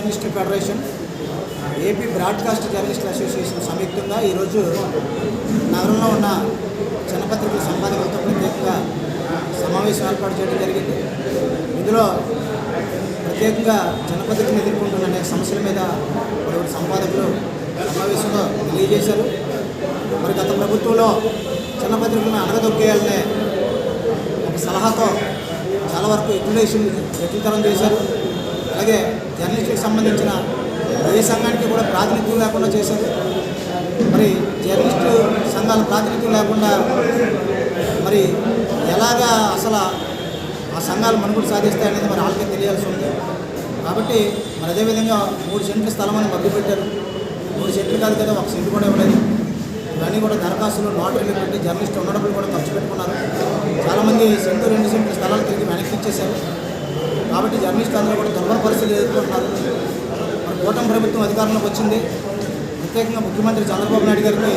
Journalist federation AP broadcast journalist association సంయుక్తంగా ఈరోజు నగరంలో ఉన్న జనపత్రికల సంపాదకులతో ప్రత్యేకంగా సమావేశం ఏర్పాటు చేయడం జరిగింది. ఇందులో ప్రత్యేకంగా జనపత్రికను ఎదుర్కొంటున్న అనేక సమస్యల మీద పలువురు సంపాదకులు సమావేశంలో తెలియజేశారు. మరి గత ప్రభుత్వంలో చిన్నపత్రికలను అడగదొక్కేయాలనే ఒక సలహాతో చాలా వరకు ఎక్యులేషన్ వ్యక్తీకరణ చేశారు. అలాగే జర్నలిస్టులకు సంబంధించిన ఏ సంఘానికి కూడా ప్రాతినిధ్యం లేకుండా చేశారు. మరి జర్నలిస్టు సంఘాల ప్రాతినిధ్యం లేకుండా మరి ఎలాగా అసలు ఆ సంఘాలు మనుగోలు సాధిస్తాయనేది మరి వాళ్ళకే తెలియాల్సి ఉంది. కాబట్టి మరి అదేవిధంగా మూడు సెంట్ల స్థలం అని మగ్గు పెట్టారు. మూడు సెంట్లు కాదు కదా ఒక సెంటు కూడా ఇవ్వలేదు. ఇవన్నీ కూడా దరఖాస్తులు నోటరీలు పెట్టి జర్నలిస్ట్ ఉన్నప్పుడు కూడా ఖర్చు పెట్టుకున్నారు. చాలామంది సెంటు రెండు సెంట్ల స్థలాలు తిరిగి వెనక్కి ఇచ్చేశారు. కాబట్టి జర్నలిస్ట్ అందరూ కూడా దుర్భర పరిస్థితులు ఎదుర్కొంటున్నారు. మన కూటమి ప్రభుత్వం అధికారంలోకి వచ్చింది. ప్రత్యేకంగా ముఖ్యమంత్రి చంద్రబాబు నాయుడు గారికి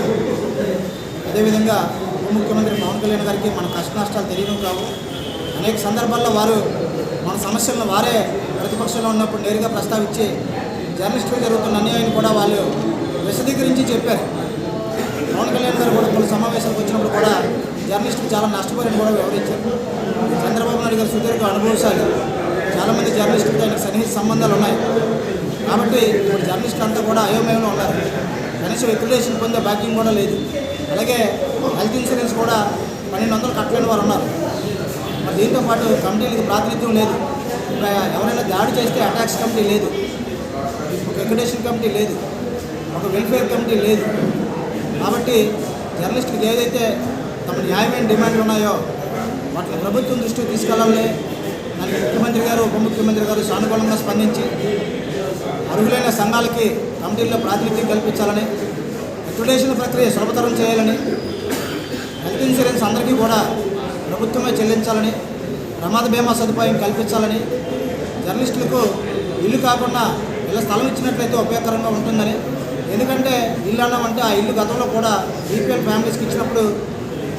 అదేవిధంగా ఉప ముఖ్యమంత్రి పవన్ కళ్యాణ్ గారికి మన కష్ట నష్టాలు తెలియడం కావు. అనేక సందర్భాల్లో వారు మన సమస్యలను వారే ప్రతిపక్షంలో ఉన్నప్పుడు నేరుగా ప్రస్తావించి జర్నలిస్టులు జరుగుతున్న అన్యాయాన్ని కూడా వాళ్ళు విశదీకరించి చెప్పారు. పవన్ కళ్యాణ్ గారు కూడా కొన్ని సమావేశాలకు వచ్చినప్పుడు కూడా జర్నలిస్టులు చాలా నష్టపోయారని కూడా వివరించారు. చంద్రబాబు నాయుడు గారు సుదీర్ఘ అనుభవశాలి. చాలామంది జర్నలిస్టులు దానికి సన్నిహిత సంబంధాలు ఉన్నాయి. కాబట్టి ఇప్పుడు జర్నలిస్టులు అంతా కూడా అయోమయంలో ఉన్నారు. కనీసం రెగ్యులేషన్ పొందే భాగ్యం కూడా లేదు. అలాగే హెల్త్ ఇన్సూరెన్స్ కూడా పన్నెండు వందలు కట్టలేని వారు ఉన్నారు. మరి దీంతో పాటు కమిటీలకు ప్రాతినిధ్యం లేదు. ఎవరైనా దాడి చేస్తే అటాక్స్ కమిటీ లేదు. ఒక ఎడ్యుకేషన్ కమిటీ లేదు. ఒక వెల్ఫేర్ కమిటీ లేదు. కాబట్టి జర్నలిస్టులకు ఏదైతే తమ న్యాయమైన డిమాండ్లు ఉన్నాయో వాటిని ప్రభుత్వం దృష్టికి తీసుకెళ్ళాలి దానికి ముఖ్యమంత్రి గారు ఉప ముఖ్యమంత్రి గారు సానుకూలంగా స్పందించి అర్హులైన సంఘాలకి కమిటీల్లో ప్రాతినిధ్యం కల్పించాలని లిక్విడేషన్ ప్రక్రియ సులభతరం చేయాలని హెల్త్ ఇన్సూరెన్స్ అందరికీ కూడా ప్రభుత్వమే చెల్లించాలని ప్రమాద బీమా సదుపాయం కల్పించాలని జర్నలిస్టులకు ఇల్లు కాకుండా ఇళ్ళ స్థలం ఇచ్చినట్లయితే ఉపయోగకరంగా ఉంటుందని ఎందుకంటే ఇల్లు అన్నామంటే ఆ ఇల్లు గతంలో కూడా బీపీఎల్ ఫ్యామిలీస్కి ఇచ్చినప్పుడు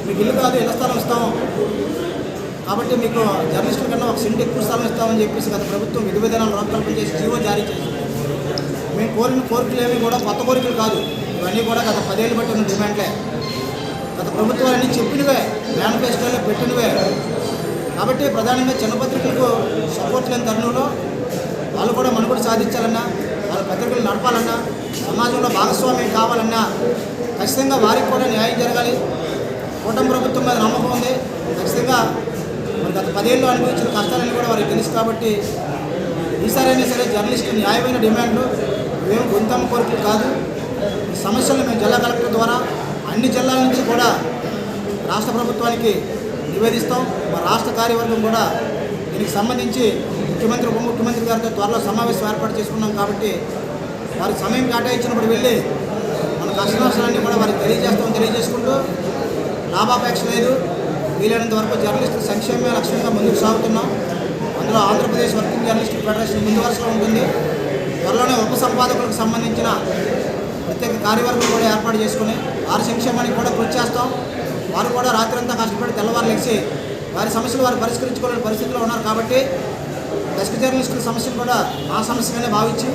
మీకు ఇల్లు కాదు ఇళ్ళ స్థలం ఇస్తాం కాబట్టి మీకు జర్నలిస్టుల కన్నా ఒక సెంట్ ఎక్కువ స్థలం ఇస్తామని చెప్పేసి గత ప్రభుత్వం విధి విధానాలు రూపకల్పన చేసి జీవో జారీ చేసింది. మేము కోరిన కోరికలు కూడా కొత్త కోరికలు కాదు. ఇవన్నీ కూడా గత పదేళ్ళు బట్టి ఉన్న డిమాండ్లే. గత ప్రభుత్వాలన్నీ చెప్పినవే మేనిఫెస్టోలో పెట్టినవే. కాబట్టి ప్రధానంగా చిన్న పత్రికలకు సపోర్ట్ లేని తరుణంలో వాళ్ళు కూడా మనుగోడు సాధించాలన్నా వాళ్ళ పత్రికలు నడపాలన్నా సమాజంలో భాగస్వామ్యం కావాలన్నా ఖచ్చితంగా వారికి కూడా న్యాయం జరగాలి. కూటమి ప్రభుత్వం మీద నమ్మకం ఉంది. ఖచ్చితంగా మరి గత పదేళ్ళు అనుభవించిన కష్టాలని కూడా వారికి తెలుసు కాబట్టి ఈసారైనా సరే జర్నలిస్టు న్యాయమైన డిమాండ్లు మేము గుంతం కోరికలు కాదు ఈ సమస్యలను మేము జిల్లా కలెక్టర్ ద్వారా అన్ని జిల్లాల నుంచి కూడా రాష్ట్ర ప్రభుత్వానికి నివేదిస్తాం. మా రాష్ట్ర కార్యవర్గం కూడా దీనికి సంబంధించి ముఖ్యమంత్రి ఉప ముఖ్యమంత్రి గారితో త్వరలో సమావేశం ఏర్పాటు చేసుకున్నాం కాబట్టి వారికి సమయం కేటాయించినప్పుడు వెళ్ళి మన కష్ట నష్టాలన్నీ కూడా వారికి తెలియజేస్తాం తెలియజేసుకుంటూ లాభాపేక్ష లేదు. వీలైనంత వరకు జర్నలిస్టుల సంక్షేమ లక్ష్యంగా ముందుకు సాగుతున్నాం. అందులో ఆంధ్రప్రదేశ్ వర్కింగ్ జర్నలిస్టుల ఫెడరేషన్ ముందు వరుసలో ఉంటుంది. త్వరలోనే ఉప సంపాదకులకు సంబంధించిన ప్రత్యేక కార్యవర్గం కూడా ఏర్పాటు చేసుకుని వారి సంక్షేమానికి కూడా కృషి చేస్తాం. వారు కూడా రాత్రంతా కష్టపడి తెల్లవారు లెక్సి వారి సమస్యలు వారు పరిష్కరించుకోలేని పరిస్థితిలో ఉన్నారు కాబట్టి డెస్క్ జర్నలిస్టుల సమస్యలు కూడా మా సమస్యగానే భావించి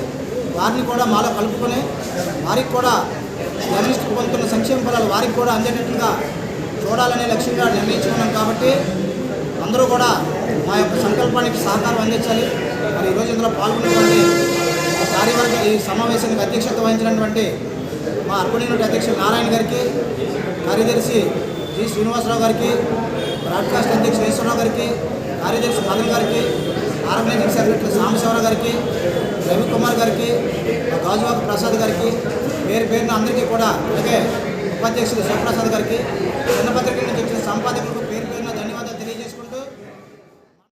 వారిని కూడా మాలో కలుపుకొని వారికి కూడా జర్నలిస్టులు పొందుతున్న సంక్షేమ ఫలాలు వారికి కూడా అందేటట్లుగా చూడాలనే లక్ష్యంగా నిర్ణయించుకున్నాం కాబట్టి అందరూ కూడా మా యొక్క సంకల్పానికి సహకారం అందించాలి. మరి ఈరోజు ఇందులో పాల్గొన్నటువంటి కార్యవర్గ ఈ సమావేశానికి అధ్యక్షత వహించినటువంటి మా అర్బన్ యూనిట్ అధ్యక్షులు నారాయణ గారికి కార్యదర్శి జి శ్రీనివాసరావు గారికి బ్రాడ్కాస్ట్ అధ్యక్షులు ఈశ్వరరావు గారికి కార్యదర్శి మదన్ గారికి ఆర్గనైజింగ్ సెక్రటరీ సాంబశివరావు గారికి రవికుమార్ గారికి గాజువాక ప్రసాద్ గారికి పేరు పేరున అందరికీ కూడా అలాగే ఉపాధ్యక్షుడు శివప్రసాద్ గారికి చిన్న పత్రికల నుంచి వచ్చిన సంపాదకులకు పేరు పేరున